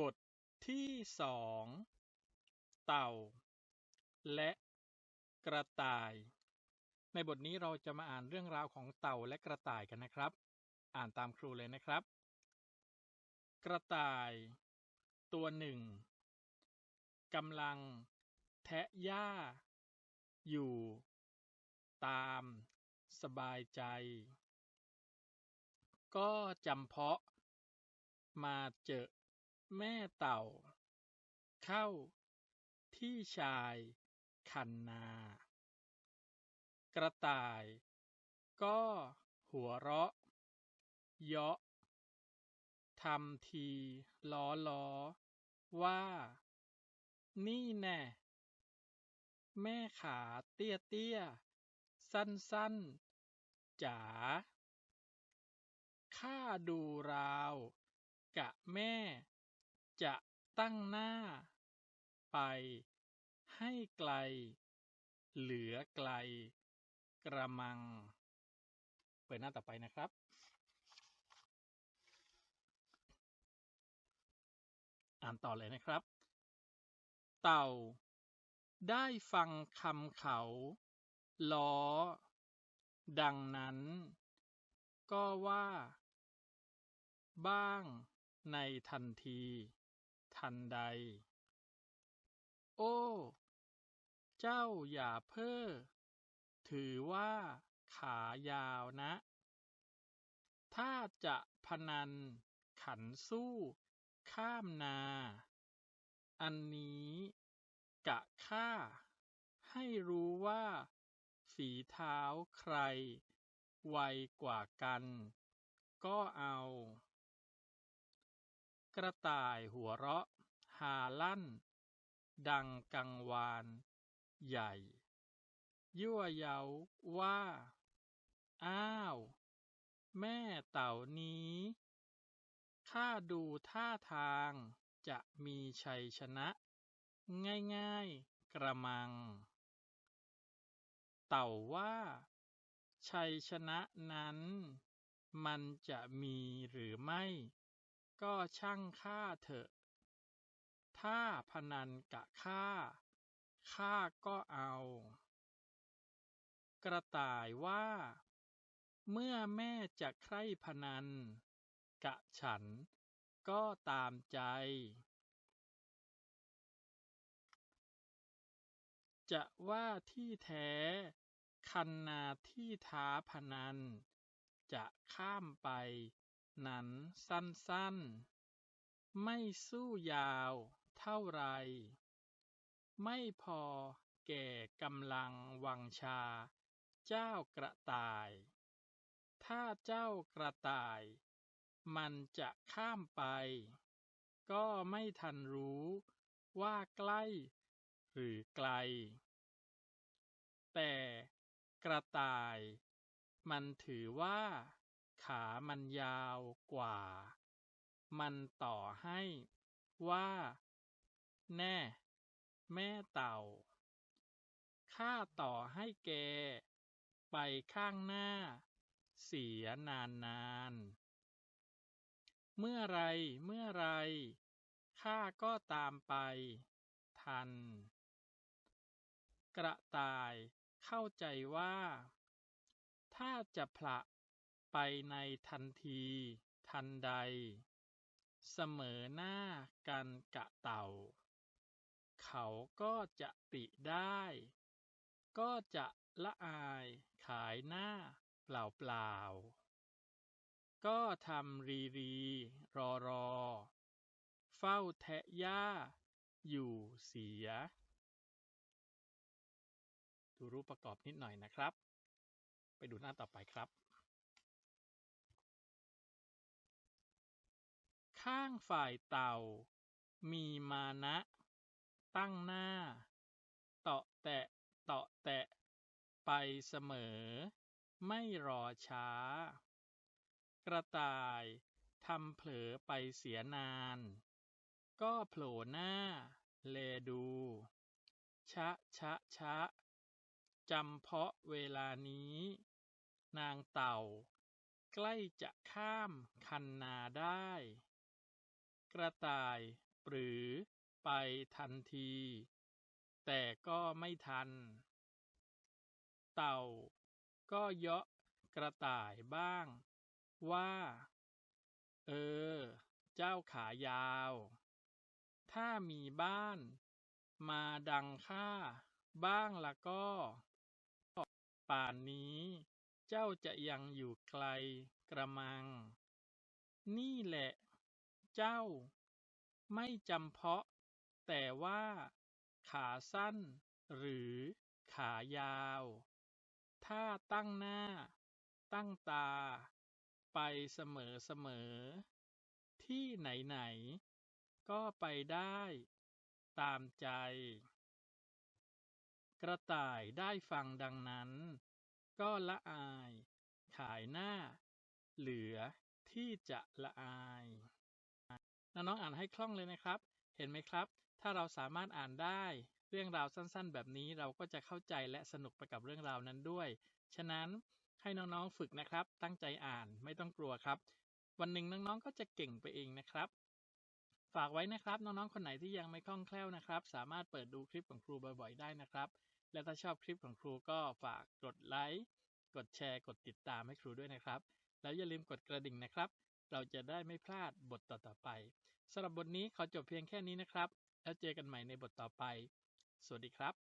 บทที่สองเต่า และกระต่าย ในบทนี้เราจะมาอ่านเรื่องราวของเต่าและกระต่ายกันนะครับ อ่านตามครูเลยนะครับ กระต่าย ตัวหนึ่งกำลังแทะหญ้า อยู่ ตามสบายใจ ก็จำเพาะ มาเจอ แม่เต่า เข้า ที่ชายคันนา กระต่าย ก็หัวเราะ เยาะทำที ล้อล้อ ว่า นี่แน่ แม่ขาเตี้ยเตี้ย สั้นสั้นจ๋าข้าดูราว จะตั้งหน้าไปให้ไกล เหลือไกล กระมัง เปิดหน้าต่อไปนะครับ อ่านต่อเลยนะครับ เต่า ได้ฟังคำเขา ล้อ ดังนั้น ก็ว่า บ้างในทันที ทันใด โอ้ เจ้าอย่าเพ้อ ถือว่าขายาวนะ ถ้าจะพนันขันสู้ข้ามนา อันนี้กะข้าให้รู้ว่า ฝีเท้าใคร ไวกว่ากัน ก็เอา กระต่ายหัวเราะฮาลั่น ดังกังวาน ใหญ่ ยั่วเย้าว่า อ้าว แม่เต่านี้ข้าดูท่าทางจะมีชัยชนะ ง่ายๆ กระมัง เต่าว่า ชัยชนะนั้น มันจะมีหรือไม่ ก็ช่างข้าเถอะ ถ้าพนันกะข้า ข้าก็เอา กระต่ายว่า เมื่อแม่จะใคร่พนัน กะฉันก็ตามใจ จะว่าที่แท้ คันนาที่ท้าพนัน จะข้ามไป นั้นสั้นๆ ไม่สู้ยาวเท่าไร ไม่พอแก่กำลังวังชา เจ้ากระต่าย ถ้าเจ้ากระต่าย มันจะข้ามไป ก็ไม่ทันรู้ว่าใกล้หรือไกล แต่กระต่าย มันถือว่า ขามันยาวกว่า มันต่อให้ว่า แน่ แม่เต่า ข้าต่อให้แก ไปข้างหน้า เสียนานนาน เมื่อไรเมื่อไร ข้าก็ตามไป ทัน กระต่ายเข้าใจว่า ถ้าจะผละ ไปในทันที ทันใด เสมอหน้ากันกะเต่า เขาก็จะติได้ ก็จะละอายขายหน้าเปล่าๆก็ทำรีรี รอรอ เฝ้าแทะหญ้าอยู่เสีย ดูรูปประกอบนิดหน่อยนะครับ ไปดูหน้าต่อไปครับ ข้างฝ่ายเต่า มีมานะ ตั้งหน้า เตาะแตะเตาะแตะ ไปเสมอ ไม่รอช้า กระต่ายทำเผลอไปเสียนาน ก็โผล่หน้า เลดู ชะชะชะจำเพาะเวลานี้ นางเต่า ใกล้จะข้ามคันนาได้ กระต่าย ปรือไปทันที แต่ก็ไม่ทัน เต่า ก็เยาะกระต่ายบ้าง ว่า เออ เจ้าขายาว ถ้ามีบ้าน มาดังข้าบ้างละก็ ป่านนี้เจ้าจะยังอยู่ไกลกระมัง นี่แหละ เจ้า ไม่จำเพาะ แต่ว่า ขาสั้น หรือขายาว ถ้าตั้งหน้า ตั้งตา ไปเสมอเสมอ ที่ไหนไหน ก็ไปได้ ตามใจ กระต่ายได้ฟังดังนั้น ก็ละอาย ขายหน้า เหลือที่จะละอาย น้องๆอ่านให้คล่องเลยนะครับ เห็นไหมครับ ถ้าเราสามารถอ่านได้ เรื่องราวสั้นๆ แบบนี้เราก็จะเข้าใจและสนุกไปกับเรื่องราวนั้นด้วย ฉะนั้นให้น้องๆฝึกนะครับ ตั้งใจอ่านไม่ต้องกลัวครับ วันหนึ่งน้องๆก็จะเก่งไปเองนะครับ ฝากไว้นะครับน้องๆคนไหนที่ยังไม่คล่องแคล่วนะครับ สามารถเปิดดูคลิปของครูบ่อยๆ ได้นะครับ และถ้าชอบคลิปของครูก็ฝากกดไลค์กดแชร์ กดติดตามให้ครูด้วยนะครับ แล้วอย่าลืมกดกระดิ่งนะครับ เราจะได้ไม่พลาดบทต่อๆไปสำหรับบทนี้ขอจบเพียงแค่นี้นะครับ แล้วเจอกันใหม่ในบทต่อไป สวัสดีครับ